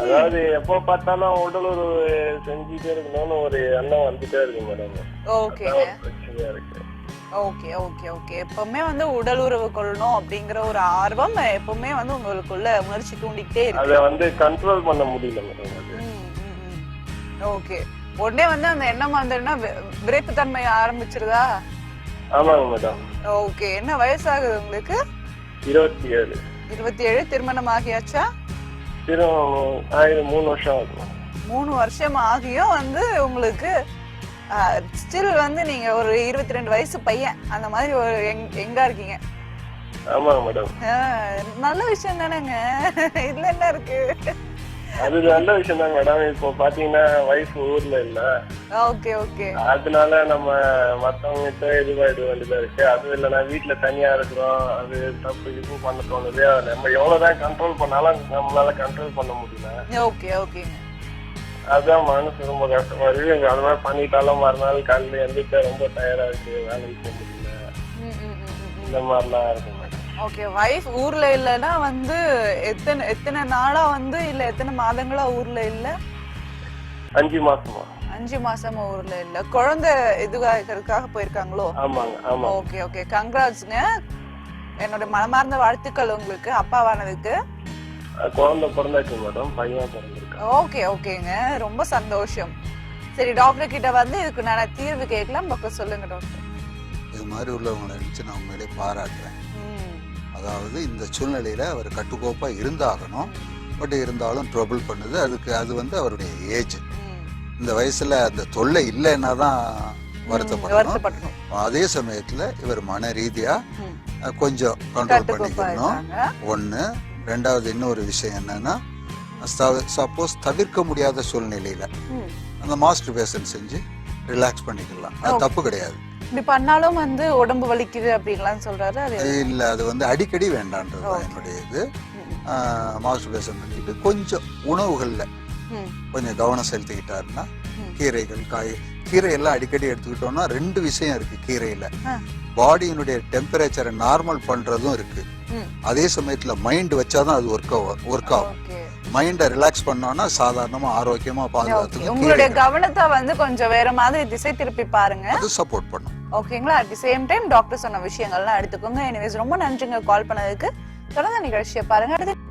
அதாவது எப்போ பார்த்தாலும் உடல் உறவு செஞ்சுட்டே இருக்கணும்னு ஒரு எண்ணம் வந்துட்டே இருக்கு மேடம் ஒரு பிரச்சனையா இருக்கு. ஓகே ஓகே ஓகே எப்பவுமே வந்து உடல் உறவு கொள்ளணும் அப்படிங்கிற ஒரு ஆர்வம் எப்பவுமே வந்து உங்களுக்குள்ள உணர்ச்சி தூண்டிக்கிட்டே இருக்கு. அதை வந்து கண்ட்ரோல் பண்ண முடியல மேடம் ஓகே உடனே வந்து அந்த எண்ணம் வந்துன்னா விரைப்பு தன்மை ஆரம்பிச்சிருதா? ஆமாங்க மேடம் ஓகே என்ன வயசாகுது உங்களுக்கு? இருபத்தி ஏழு. இருபத்தி ஏழு திருமணம் ஆகியாச்சா ஆயிரம் மூணு வருஷம் ஆகும். மூணு வருஷம் ஆகியும் வந்து உங்களுக்கு ஸ்டில் வந்து நீங்க ஒரு இருபத்தி ரெண்டு வயசு பையன். அந்த மாதிரி ஒரு எங் எங்கா இருக்கீங்க? ஆமாங்க மேடம். நல்ல விஷயம் தானேங்க. இதுல என்ன இருக்கு? அது நல்ல விஷயம் தான் மேடம். இப்போ பாத்தீங்கன்னா வைஃப் ஊர்ல இல்ல. Okay okay. அதனால நம்ம மத்தவங்க கிட்ட இதுவாயிட வேண்டியதா இருக்கு. அது இல்லைன்னா வீட்டுல தனியா இருக்கிறோம். அது தப்பு இது பண்ண தோணுது. நம்ம எவ்வளவுதான் கண்ட்ரோல் பண்ணாலும் நம்மளால கண்ட்ரோல் பண்ண முடியல. ஓகே ஓகேங்க. அதான் மனசு ரொம்ப கஷ்டமா இருக்கு. அது மாதிரி பண்ணிட்டாலும் மறுநாள் காலையில எந்திரிச்சா ரொம்ப டயர்டா இருக்கு. வேலைக்கு போக முடியல. இந்த மாதிரிலாம் இருக்கு. மேடம் ஓகே வைஃப் ஊர்ல இல்லைன்னா வந்து எத்தனை எத்தனை நாளா வந்து இல்ல எத்தனை மாதங்களா ஊர்ல இல்ல? அஞ்சு மாசமா. அஞ்சு மாசமா ஊர்ல இல்ல. குழந்தை இதுவாகிறதுக்காக போயிருக்காங்களோ? ஆமாங்க ஆமா. ஓகே ஓகே கங்க்ராட்ஸ்ங்க என்னோட மனமார்ந்த வாழ்த்துக்கள் உங்களுக்கு அப்பாவானதுக்கு. குழந்தை பிறந்தாச்சு மேடம் பையன் பிறந்திருக்கான். ஓகே ஓகேங்க ரொம்ப சந்தோஷம். சரி டாக்டர் கிட்ட வந்து இதுக்கு நான் தீர்வு கேட்கலாம். பக்கம் சொல்லுங்க டாக்டர் இது மாதிரி உள்ளவங்களை நினச்சி நான் உண்மையிலே பாராட்டுறேன். ம், அதாவது இந்த சூழ்நிலையில் அவர் கட்டுக்கோப்பாக இருந்தாகணும். பட் இருந்தாலும் ட்ரபிள் பண்ணுது. அதுக்கு அது வந்து அவருடைய ஏஜ். இந்த வயசில் அந்த தொல்லை இல்லைன்னா தான் வருத்தப்படணும். அதே சமயத்தில் இவர் மன ரீதியாக. கொஞ்சம் கண்ட்ரோல் பண்ணிக்கணும். ஒன்று ரெண்டாவது இன்னொரு விஷயம் என்னன்னா சப்போஸ் தவிர்க்க முடியாத சூழ்நிலையில். அந்த மாஸ்டர் பேசன் செஞ்சு ரிலாக்ஸ் பண்ணிக்கலாம். அது தப்பு கிடையாது. இப்படி பண்ணாலும் வந்து உடம்பு வலிக்குது அப்படின்லாம் சொல்றாரு. அது இல்லை அது வந்து அடிக்கடி வேண்டான்றது தான் என்னுடைய இது ம், மாஸ்டர் பேசன் பண்ணிட்டு கொஞ்சம் உணவுகளில் கொஞ்சம் கவனம் செலுத்திக்கிட்டாருன்னா. கீரைகள் காய் கீரை எல்லாம் அடிக்கடி எடுத்துக்கிட்டோம்னா ரெண்டு விஷயம் இருக்கு கீரையில. பாடியினுடைய டெம்பரேச்சரை நார்மல் பண்றதும் இருக்கு. அதே சமயத்துல மைண்ட் வச்சாதான் அது ஒர்க் ஒர்க் ஆகும். மைண்டை ரிலாக்ஸ் பண்ணோம்னா சாதாரணமா ஆரோக்கியமா பாதுகாத்துக்கு உங்களுடைய கவனத்தை வந்து கொஞ்சம் வேற மாதிரி திசை திருப்பி பாருங்க. அது சப்போர்ட் பண்ணும். ஓகேங்களா? At the same time doctor சொன்ன விஷயங்கள்லாம் எடுத்துக்கோங்க. எனிவேஸ் ரொம்ப நன்றிங்க கால் பண்ணதுக்கு. தொடர்ந்து நிகழ்ச்சியை பாருங்க. அடுத்து